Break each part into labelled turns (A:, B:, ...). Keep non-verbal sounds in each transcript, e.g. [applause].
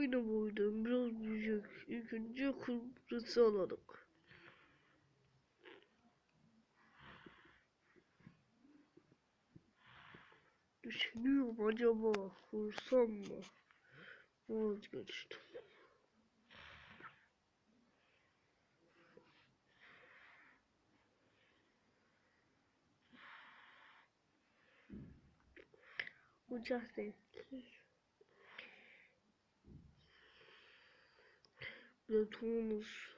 A: Aynı boydan biraz büyüyecek. İlk önce Kıbrıs'ı aladık. Düşünüyorum acaba vursam mı? Vazgeçtim. Uçak sesli. Betonuz.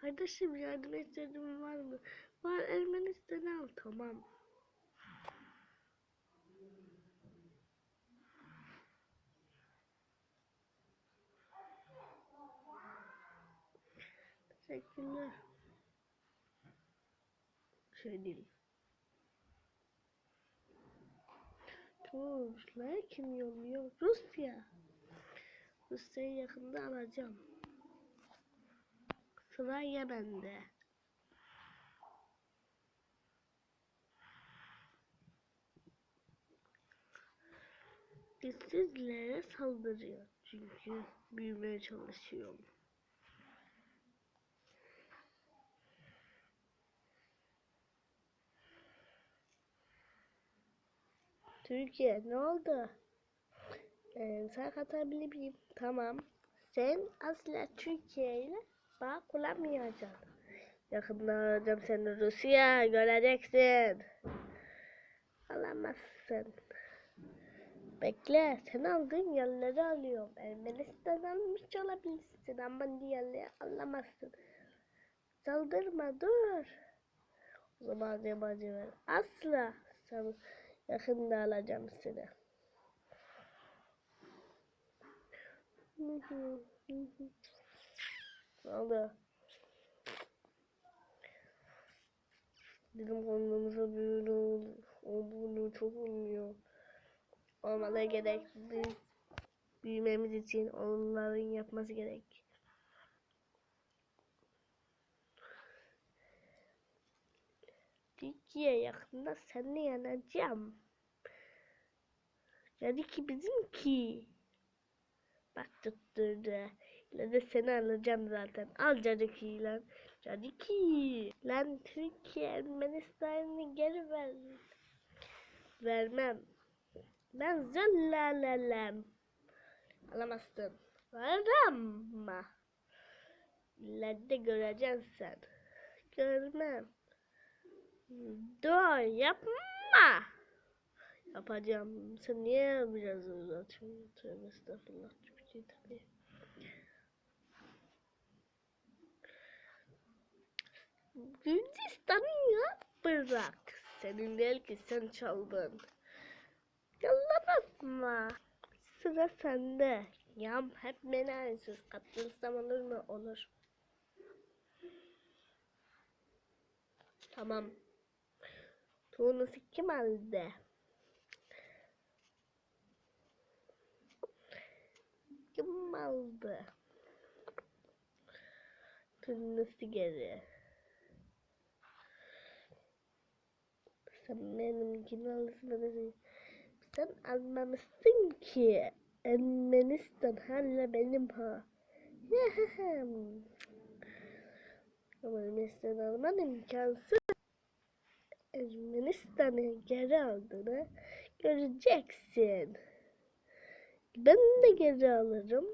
A: Kardeşim yardım istedim var mı? Var Ermenistan'ı al tamam. Teşekkürler. Şey değil. Ruslar kim yolluyor? Rusya. Rusya'yı yakında alacağım. Sıra Yemen'de. İşsizlere saldırıyor. Çünkü büyümeye çalışıyorum. Türkiye ne oldu? Ee, sen katabilir miyim? Tamam. Sen asla Türkiye ile bağ kuramayacaksın. Yakında alacağım seni Rusya göreceksin. Alamazsın. Bekle sen aldığın yerleri alıyorum. Ermenistan almış olabilirsin ama diğerleri alamazsın. Saldırma dur. O zaman yabancı ver. Asla. Sen yakında alacağım seni. Oldu? Bizim konumuza böyle ol- olduğunu çok olmuyor. Olmaları gerek. Biz büyümemiz için onların yapması gerek. Türkiye yakında seni yeneceğim. Yani ki bizimki. Bak tutturdu. İle de seni alacağım zaten. Al Cadiki lan. Cadiki. Lan Türkiye Ermenistan'ı geri ver. Vermem. Ben züllalelem. Alamazsın. Vermem. İleride göreceksin sen. Görmem. Dur yapma. Yapacağım. Sen niye biraz uzatıyorsun? Tövbe estağfurullah. Şey tabii. Gürcistan'ı ya bırak. Senin değil ki sen çaldın. Bakma. Sıra sende. Yam hep beni aynısız. Katılırsam olur mu? Olur. Tamam. Tunus'u kim aldı? Kim aldı? Tunus'u geri. Sen benimkini alırsın. Sen almamışsın ki. Ermenistan hala benim ha. [laughs] Ama Ermenistan alman imkansız. Ermenistan'ı geri aldığını göreceksin. Ben de geri alırım.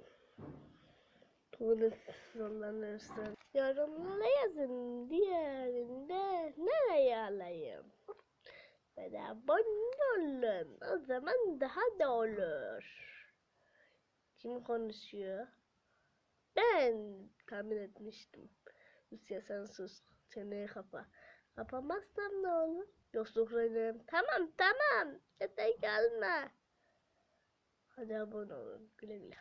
A: Tunus zorlanırsın. Yorumlara yazın diğerinde nereye alayım? Ve de abone olun. O zaman daha da olur. Kim konuşuyor? Ben tahmin etmiştim. Rusya sen sus. Çeneyi kapa. Kapamazsam ne olur? Yoksa Ukrayna'ya tamam tamam. Yeter gelme. Hadi abone olun. Güle güle.